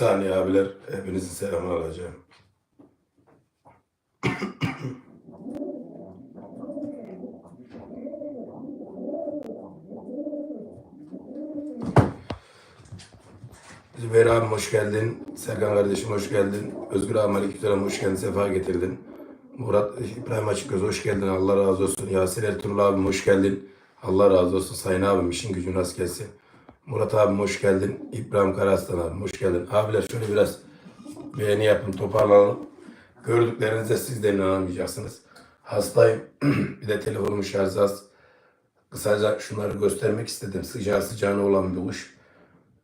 saniye abiler. Hepinizin selamını alacağım. Zübeyir abim hoş geldin. Serkan kardeşim hoş geldin. Özgür abim aleykümselam hoş geldin. Sefa getirdin. Murat İbrahim Açıkgöz hoş geldin. Allah razı olsun. Yasir Ertuğrul abim hoş geldin. Allah razı olsun. Sayın abim işin gücün rast gelsin. Murat abim hoş geldin. İbrahim Karaslan abim hoş geldin. Abiler şöyle biraz beğeni yapın toparlanalım. Gördüklerinize siz de inanamayacaksınız. Hastayım. bir de telefonumun şarjı az. Kısaca şunları göstermek istedim. Sıcağı sıcağına olan bir kuş.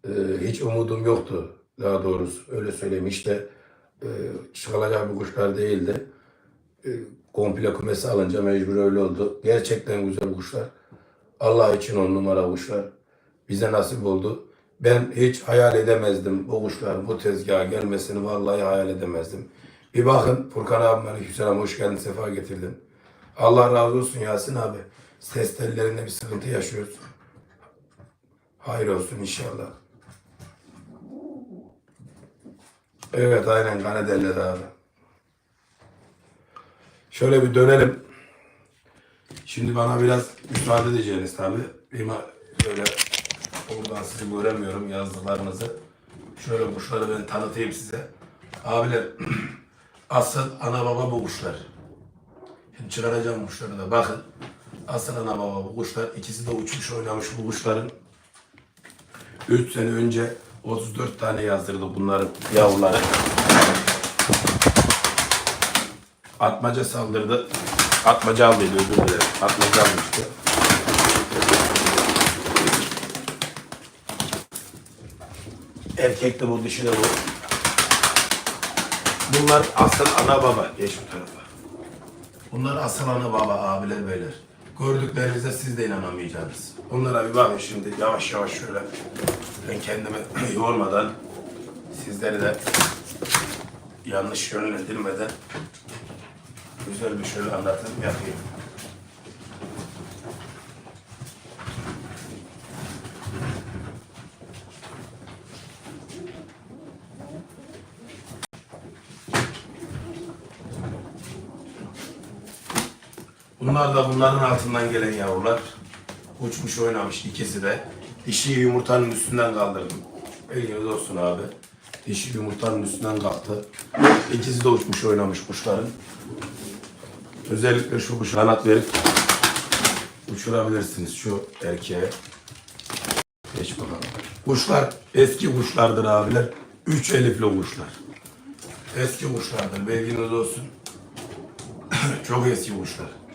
Ee, hiç umudum yoktu. Daha doğrusu öyle söyleyeyim. İşte e, çıkılacak bir kuşlar değildi. E, komple kümesi alınca mecbur öyle oldu. Gerçekten güzel kuşlar. Allah için on numara kuşlar. Bize nasip oldu. Ben hiç hayal edemezdim bu kuşların bu tezgaha gelmesini vallahi hayal edemezdim. Bir bakın Furkan abim aleykümselam hoş geldin sefa getirdin. Allah razı olsun Yasin abi. Ses tellerinde bir sıkıntı yaşıyoruz. Hayır olsun inşallah. Evet aynen Kanadeller abi. Şöyle bir dönelim. Şimdi bana biraz müsaade edeceğiniz tabi. Böyle oradan sizi göremiyorum yazdıklarınızı. Şöyle kuşları ben tanıtayım size. Abiler asıl ana baba bu kuşlar. Şimdi çıkaracağım kuşları da bakın. Asıl ana baba bu kuşlar. İkisi de uçmuş oynamış bu kuşların. 3 sene önce 34 tane yazdırdı bunların yavruları. Atmaca saldırdı. Atmaca aldıydı özür dilerim. Atmaca almıştı. Erkek de bu, dişi de bu. Bunlar asıl ana baba. Geç bu tarafa. Bunlar asıl ana baba abiler beyler. Gördüklerinize siz de inanamayacaksınız. Onlara bir bakın şimdi yavaş yavaş şöyle. Ben kendimi yormadan sizleri de yanlış yönlendirmeden güzel bir şöyle anlatım yapayım. Bunlar da bunların altından gelen yavrular. Uçmuş oynamış ikisi de. Dişi yumurtanın üstünden kaldırdım. Eliniz olsun abi. Dişi yumurtanın üstünden kalktı. İkisi de uçmuş oynamış kuşların. Özellikle şu kuş kanat verip uçurabilirsiniz şu erkeğe. Geç bakalım. Kuşlar eski kuşlardır abiler. Üç elifli kuşlar. Eski kuşlardır. Bilginiz olsun. Çok eski kuşlar.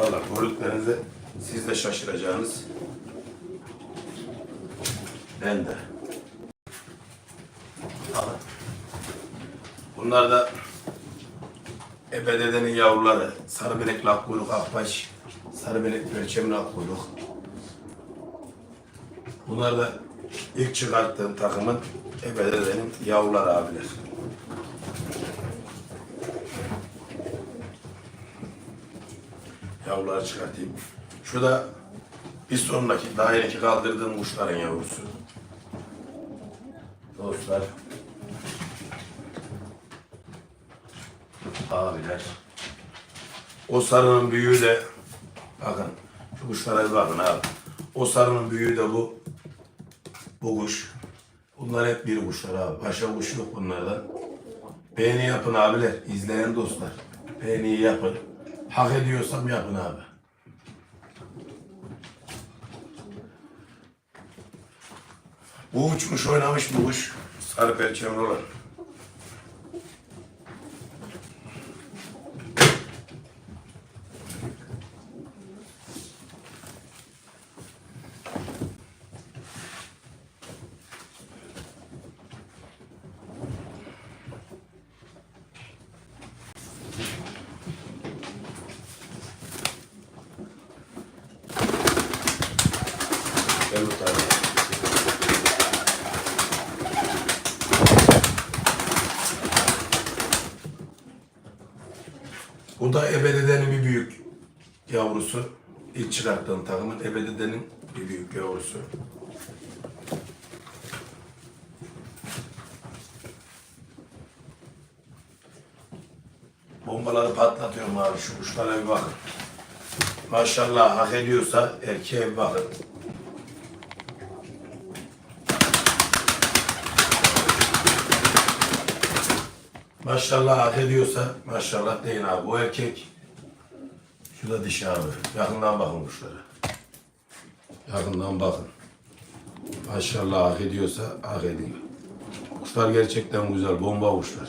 Valla gördüklerinize siz de şaşıracağınız. Ben de. Bunlar da Ebedede'nin yavruları. Sarı benek lakkuyruk akbaş, sarı benek perçemli akkuyruk. Bunlar da ilk çıkarttığım takımın Ebedede'nin yavruları abiler. Yavruları çıkartayım. Şu da bir sonraki, daha yeni kaldırdığım kuşların yavrusu. Dostlar. Abiler. O sarının büyüğü de bakın şu kuşlara bir bakın abi. O sarının büyüğü de bu. Bu kuş. Bunlar hep bir kuşlar abi. Başka kuş yok bunlardan. Beğeni yapın abiler. izleyen dostlar. Beğeni yapın. Hak ediyorsam yapın abi. Bu uçmuş oynamış bu kuş. Sarı perçemli olan. Gel bu tarafa. Bu da ebededenin bir büyük yavrusu. İlk çıkarttığım takımın ebededenin bir büyük yavrusu. Bombaları patlatıyorum abi şu kuşlara bir bakın. Maşallah hak ediyorsa erkeğe bir bakın. Maşallah hak ediyorsa maşallah deyin abi. Bu erkek da dişi abi. Yakından bakın kuşlara. Yakından bakın. Maşallah hak ediyorsa hak ediyor. Kuşlar gerçekten güzel. Bomba kuşlar.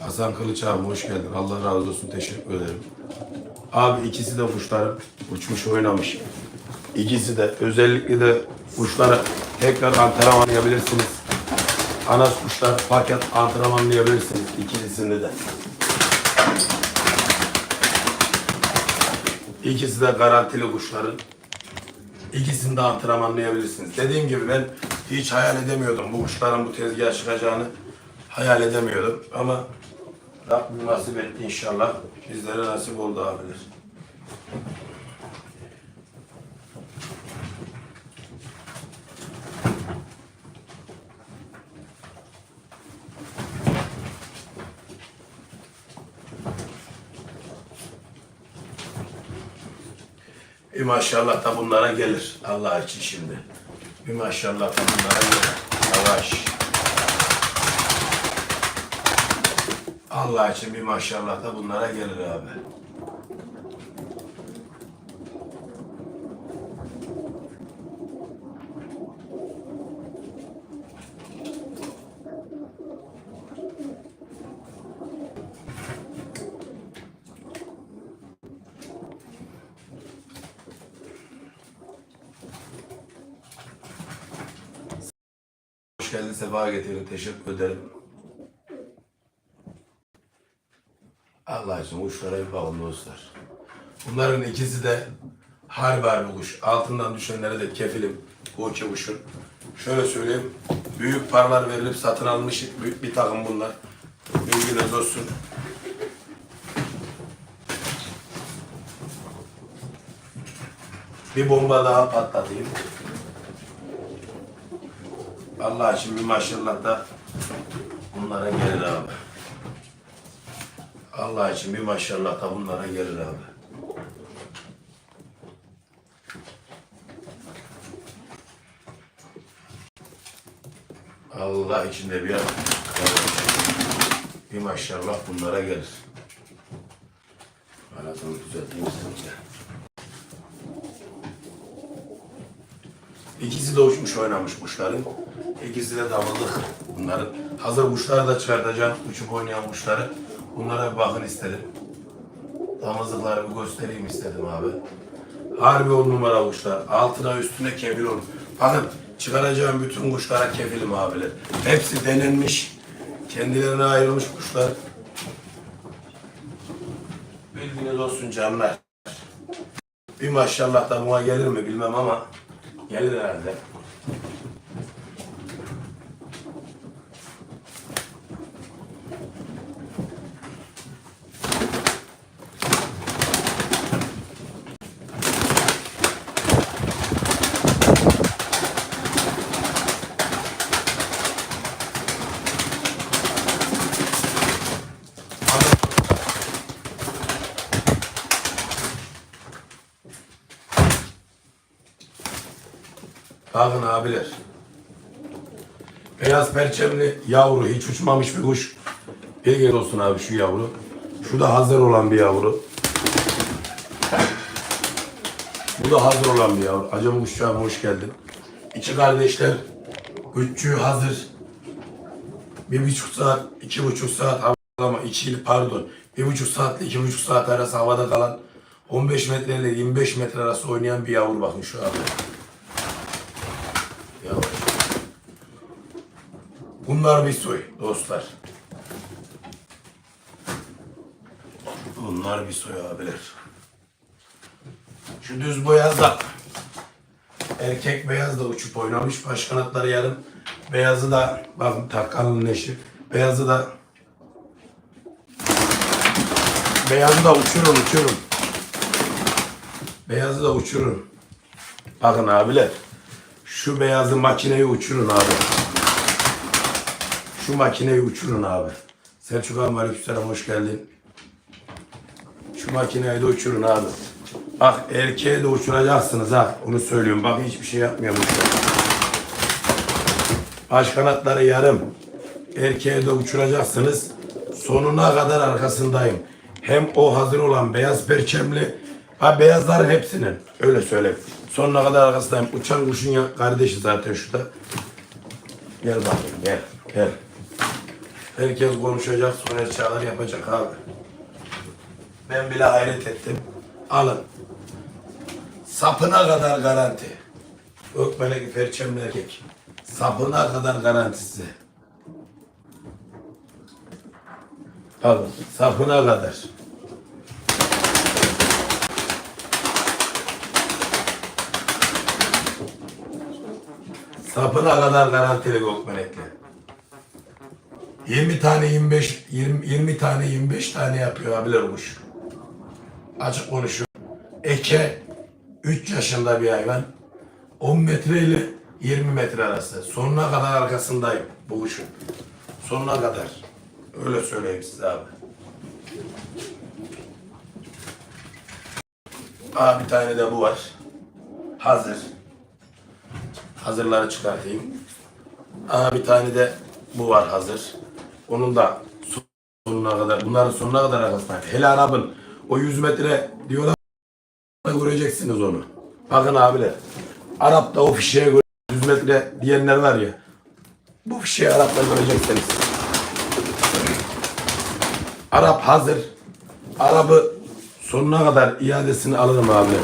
Hasan Kılıç abi hoş geldin. Allah razı olsun. Teşekkür ederim. Abi ikisi de kuşların uçmuş oynamış. İkisi de özellikle de kuşlara tekrar antrenmanlayabilirsiniz. Anas kuşlar paket antrenmanlayabilirsiniz ikisini de. İkisi de garantili kuşların. İkisini de antrenmanlayabilirsiniz. Dediğim gibi ben hiç hayal edemiyordum bu kuşların bu tezgaha çıkacağını. Hayal edemiyordum ama Rabbim nasip etti inşallah. Bizlere nasip oldu abiler. Maşallah da bunlara gelir Allah için şimdi. Bir maşallah da bunlara gelir. Yavaş. Allah için bir maşallah da bunlara gelir abi. Hoş geldin, sefa getirdin. Teşekkür ederim. Allah için kuşlara bir bakın dostlar. Bunların ikisi de harbi harbi kuş. Altından düşenlere de kefilim. Bu iki kuşun. Şöyle söyleyeyim. Büyük paralar verilip satın almış büyük bir takım bunlar. Bilginiz olsun. Bir bomba daha patlatayım. Allah için bir maşallah da bunlara gelir abi. Allah için bir maşallah da bunlara gelir abi. Allah için de bir bir maşallah bunlara gelir. Anasını düzelteyim seni İkisi de uçmuş oynamış kuşların. İkisi de damızlık bunların. Hazır kuşları da çıkartacağım. Uçup oynayan kuşları. Bunlara bir bakın istedim. Damızlıkları bir göstereyim istedim abi. Harbi on numara kuşlar. Altına üstüne kefil olur. Bakın çıkaracağım bütün kuşlara kefilim abiler. Hepsi denenmiş. Kendilerine ayrılmış kuşlar. Bilginiz olsun canlar. Bir maşallah da buna gelir mi bilmem ama gelir herhalde. Bakın abiler. Beyaz perçemli yavru hiç uçmamış bir kuş. Bilginiz olsun abi şu yavru. Şu da hazır olan bir yavru. Bu da hazır olan bir yavru. Acaba kuşçağım hoş geldin. İki kardeşler. Üççü hazır. Bir buçuk saat, iki buçuk saat havada iki pardon. Bir buçuk saatle iki buçuk saat arası havada kalan 15 metre ile 25 metre arası oynayan bir yavru bakın şu anda. Yavaş. Bunlar bir soy dostlar. Bunlar bir soy abiler. Şu düz boyaz da erkek beyaz da uçup oynamış. Baş kanatları yarım. Beyazı da bakın takkalının eşi. Beyazı da Beyazı da uçurun uçurun. Beyazı da uçurun. Bakın abiler. Şu beyazı makineyi uçurun abi. Şu makineyi uçurun abi. Selçuk abi aleykümselam hoş geldin. Şu makineyi de uçurun abi. Bak erkeğe de uçuracaksınız ha. Onu söylüyorum. Bak hiçbir şey yapmıyor Baş kanatları yarım. Erkeğe de uçuracaksınız. Sonuna kadar arkasındayım. Hem o hazır olan beyaz perçemli, ha beyazların hepsinin. Öyle söyleyeyim. Sonuna kadar arkasındayım. Uçan kuşun ya kardeşi zaten şurada. Gel bakayım gel. Gel. Herkes konuşacak, soner çağlar yapacak abi. Ben bile hayret ettim. Alın. Sapına kadar garanti. Ökmelek perçemli erkek. Sapına kadar garantisi. Alın. Sapına kadar. Sapına kadar garantili gökmenekli. 20 tane 25 20, 20 tane 25 tane yapıyor abiler kuş. Açık konuşuyor. Eke 3 yaşında bir hayvan. 10 metre ile 20 metre arası. Sonuna kadar arkasındayım bu. Sonuna kadar. Öyle söyleyeyim size abi. Aa bir tane de bu var. Hazır. Hazırları çıkartayım. Aa bir tane de bu var hazır. Onun da sonuna kadar, bunların sonuna kadar arkasındayım. Hele Arap'ın o 100 metre diyorlar göreceksiniz onu. Bakın abiler. Arap'ta o fişeğe göre 100 metre diyenler var ya. Bu fişeği Arap'ta göreceksiniz. Arap hazır. Arap'ı sonuna kadar iadesini alırım abi.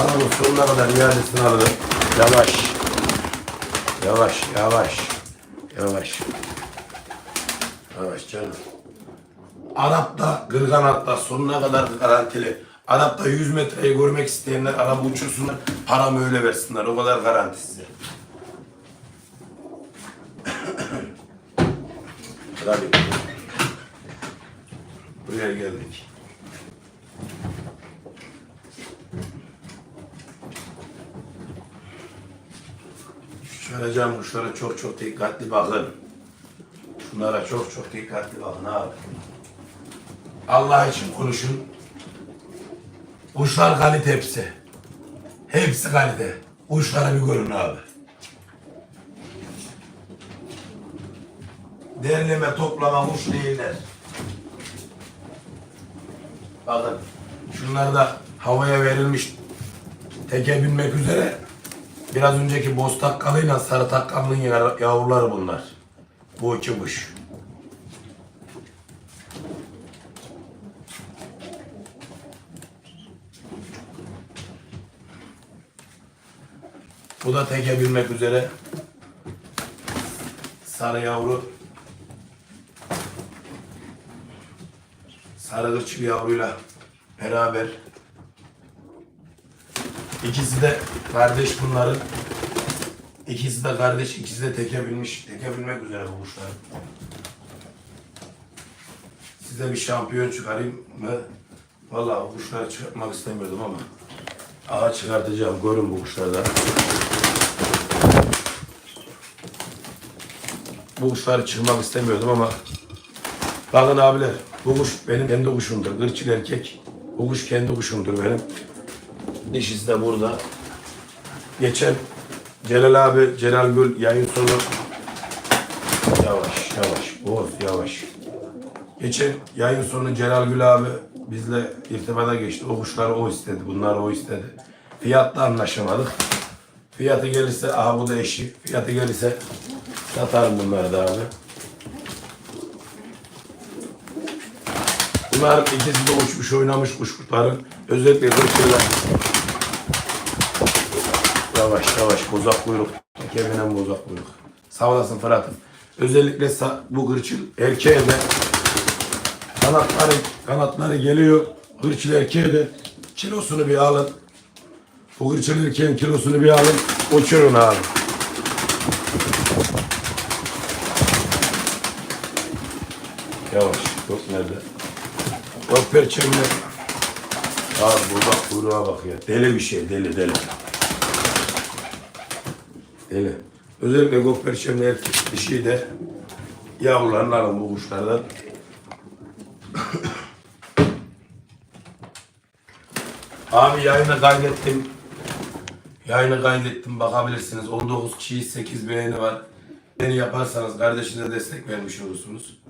Arap'ın sonuna kadar iadesini alırım. Yavaş. Yavaş, yavaş. Yavaş. Yavaş canım. Arap'ta, Gırganat'ta sonuna kadar garantili. Arap'ta 100 metreyi görmek isteyenler araba uçursunlar, paramı öyle versinler. O kadar garantisi. Tabii. Buraya geldik. Can kuşlara çok çok dikkatli bakın. Şunlara çok çok dikkatli bakın abi. Allah için konuşun. Kuşlar kalite hepsi. Hepsi kalite. Kuşları bir görün abi. Derleme toplama kuş değiller. Bakın şunlar da havaya verilmiş teke binmek üzere. Biraz önceki boz takkalıyla sarı takkalının yar- yavruları bunlar. Bu iki kuş. Bu da teke binmek üzere. Sarı yavru. Sarı kırçıl yavruyla beraber. İkisi de kardeş bunların. İkisi de kardeş, ikisi de teke binmiş. Teke binmek üzere bu kuşlar. Size bir şampiyon çıkarayım mı? Vallahi bu kuşları çıkartmak istemiyordum ama. Aha çıkartacağım. Görün bu kuşları da. Bu kuşları çıkmak istemiyordum ama bakın abiler bu kuş benim kendi kuşumdur. Gırçıl erkek. Bu kuş kendi kuşumdur benim. Dişisi de burada. Geçen Celal abi, Celal Gül yayın sonu yavaş yavaş Oğuz yavaş. Geçen yayın sonu Celal Gül abi bizle irtibata geçti. O kuşları o istedi, bunları o istedi. Fiyatta anlaşamadık. Fiyatı gelirse aha bu da eşi. Fiyatı gelirse satarım bunları da abi. Bunlar ikisi de uçmuş oynamış kuşkurtların. Özellikle kırçılar. Yavaş yavaş bozak kuyruk. Keminen bozak kuyruk. Sağ olasın Fırat'ım. Özellikle bu hırçıl erkeğe de kanatları, kanatları geliyor. Hırçıl erkeğe de kilosunu bir alın. Bu kırçılırken kilosunu bir alın. Uçurun abi. Yavaş. Yok nerede? Bak perçemle. Abi bu bak kuyruğa bak ya. Deli bir şey. Deli deli. Deli. Özellikle gök perçemli erkek dişi de yavrularını alın bu kuşlardan. Abi yayını kaydettim. Yayını kaydettim bakabilirsiniz. 19 kişi 8 beğeni var. Beni yaparsanız kardeşinize destek vermiş olursunuz.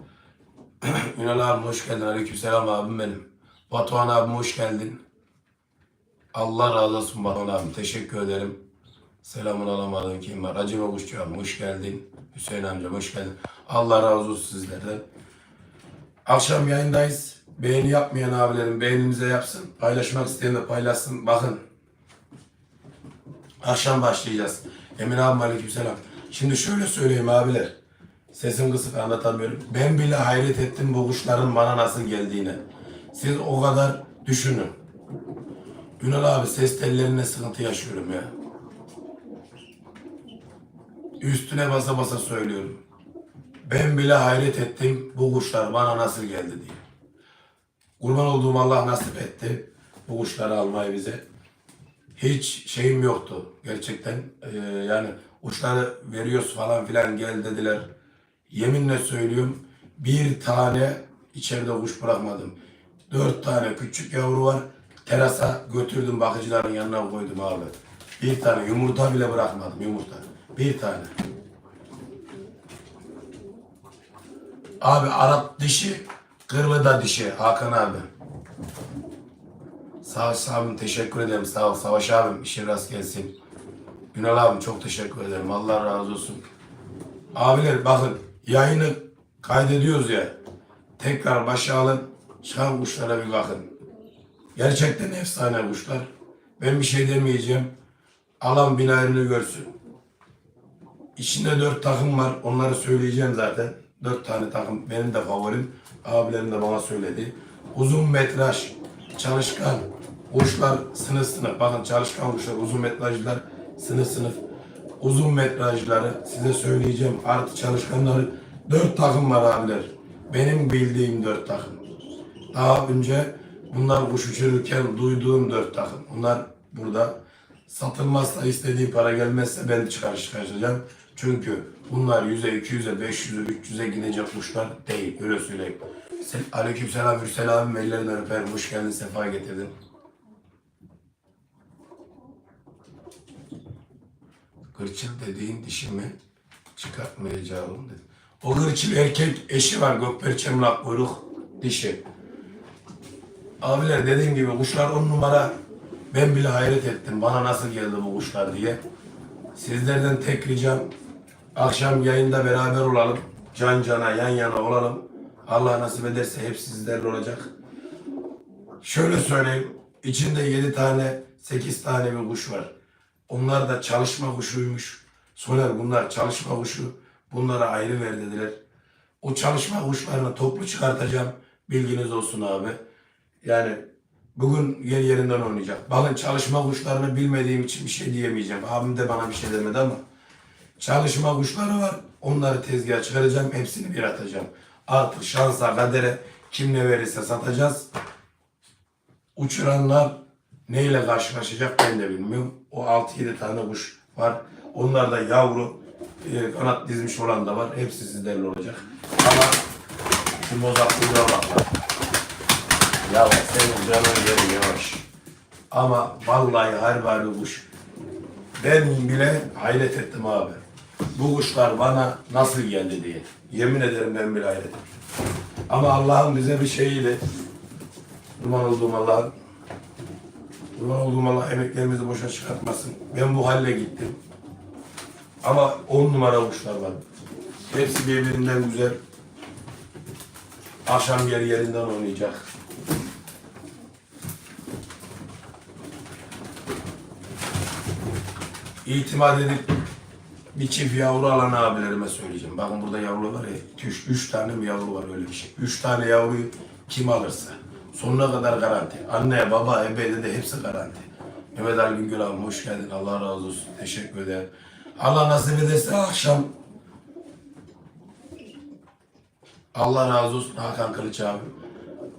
Ünal abim hoş geldin. Aleykümselam abim benim. Batuhan abim hoş geldin. Allah razı olsun Batuhan abim. Teşekkür ederim. Selamun alamadım var? Acıma Kuşçu abim hoş geldin. Hüseyin amcam hoş geldin. Allah razı olsun sizlerden. Akşam yayındayız. Beğeni yapmayan abilerim beğenimize yapsın. Paylaşmak isteyen de paylaşsın. Bakın. Akşam başlayacağız. Emin abim aleykümselam. Şimdi şöyle söyleyeyim abiler. Sesim kısık anlatamıyorum. Ben bile hayret ettim bu kuşların bana nasıl geldiğine. Siz o kadar düşünün. Ünal abi ses tellerine sıkıntı yaşıyorum ya. Üstüne basa basa söylüyorum. Ben bile hayret ettim bu kuşlar bana nasıl geldi diye. Kurban olduğum Allah nasip etti bu kuşları almayı bize. Hiç şeyim yoktu gerçekten. Ee, yani kuşları veriyoruz falan filan gel dediler. Yeminle söylüyorum bir tane içeride kuş bırakmadım. Dört tane küçük yavru var. Terasa götürdüm bakıcıların yanına koydum abi. Bir tane yumurta bile bırakmadım yumurta. Bir tane. Abi Arap dişi, Kırlı da dişi Hakan abi. Savaş abim teşekkür ederim. Sağ ol Savaş abim işin rast gelsin. Ünal abim çok teşekkür ederim. Allah razı olsun. Abiler bakın yayını kaydediyoruz ya. Tekrar başa alın. Çıkan kuşlara bir bakın. Gerçekten efsane kuşlar. Ben bir şey demeyeceğim. Alan binayını görsün. İçinde dört takım var. Onları söyleyeceğim zaten. Dört tane takım benim de favorim. Abilerim de bana söyledi. Uzun metraj, çalışkan, kuşlar sınıf sınıf. Bakın çalışkan kuşlar, uzun metrajlar sınıf sınıf. Uzun metrajları size söyleyeceğim. Artı çalışkanları dört takım var abiler. Benim bildiğim dört takım. Daha önce bunlar kuş uçururken duyduğum dört takım. Bunlar burada satılmazsa istediği para gelmezse ben çıkar çıkaracağım. Çünkü bunlar 100'e, 200'e, 500'e, 300'e gidecek kuşlar değil. Öyle söyleyeyim. Sen, aleykümselam Hüseyin abim ellerinden. Hoş geldin, sefa getirdin. Gırçıl dediğin dişimi çıkartmayacağım dedi. O gırçıl erkek eşi var gökperçem lak kuyruk dişi. Abiler dediğim gibi kuşlar on numara. Ben bile hayret ettim. Bana nasıl geldi bu kuşlar diye. Sizlerden tek ricam akşam yayında beraber olalım. Can cana yan yana olalım. Allah nasip ederse hep sizlerle olacak. Şöyle söyleyeyim. içinde 7 tane 8 tane bir kuş var. Onlar da çalışma kuşuymuş. Soner bunlar çalışma kuşu. Bunlara ayrı ver dediler. O çalışma kuşlarını toplu çıkartacağım. Bilginiz olsun abi. Yani bugün yer yerinden oynayacak. Bakın çalışma kuşlarını bilmediğim için bir şey diyemeyeceğim. Abim de bana bir şey demedi ama. Çalışma kuşları var. Onları tezgaha çıkaracağım. Hepsini bir atacağım. Artık şansa kadere kim ne verirse satacağız. Uçuranlar neyle karşılaşacak ben de bilmiyorum. O 6-7 tane kuş var. Onlar da yavru e, kanat dizmiş olan da var. Hepsi sizlerle olacak. Ama şu mozaklığına bak. Ya senin canın yeri yavaş. Ama vallahi harbi kuş. Ben bile hayret ettim abi. Bu kuşlar bana nasıl geldi diye. Yemin ederim ben bile hayret. Ama Allah'ın bize bir şeyiyle Kurban olduğum Allah'ın Kurban olduğum Allah emeklerimizi boşa çıkartmasın. Ben bu halle gittim. Ama on numara kuşlar var. Hepsi birbirinden güzel. Akşam yer yerinden oynayacak. İtimat edip bir çift yavru alan abilerime söyleyeceğim. Bakın burada yavru var ya, iki, üç, üç tane mi yavru var öyle bir şey. Üç tane yavruyu kim alırsa sonuna kadar garanti. Anne, baba, ebe, dede hepsi garanti. Mehmet Ali Güngör abi hoş geldin. Allah razı olsun. Teşekkür ederim. Allah nasip ederse akşam Allah razı olsun Hakan Kılıç abi.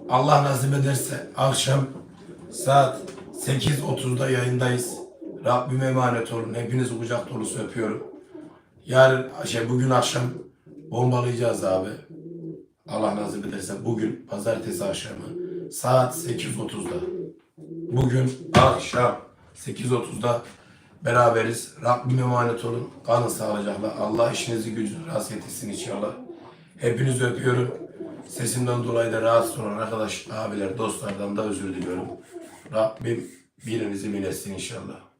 Allah nasip ederse akşam saat 8.30'da yayındayız. Rabbime emanet olun. Hepinizi kucak dolusu öpüyorum. Yarın şey bugün akşam bombalayacağız abi. Allah nasip ederse bugün pazartesi akşamı saat 8.30'da. Bugün akşam 8.30'da beraberiz. Rabbime emanet olun. Kalın sağlıcakla. Allah işinizi gücünüzü rast etsin inşallah. Hepinizi öpüyorum. Sesimden dolayı da rahatsız olan arkadaş, abiler, dostlardan da özür diliyorum. Rabbim birinizi bilesin inşallah.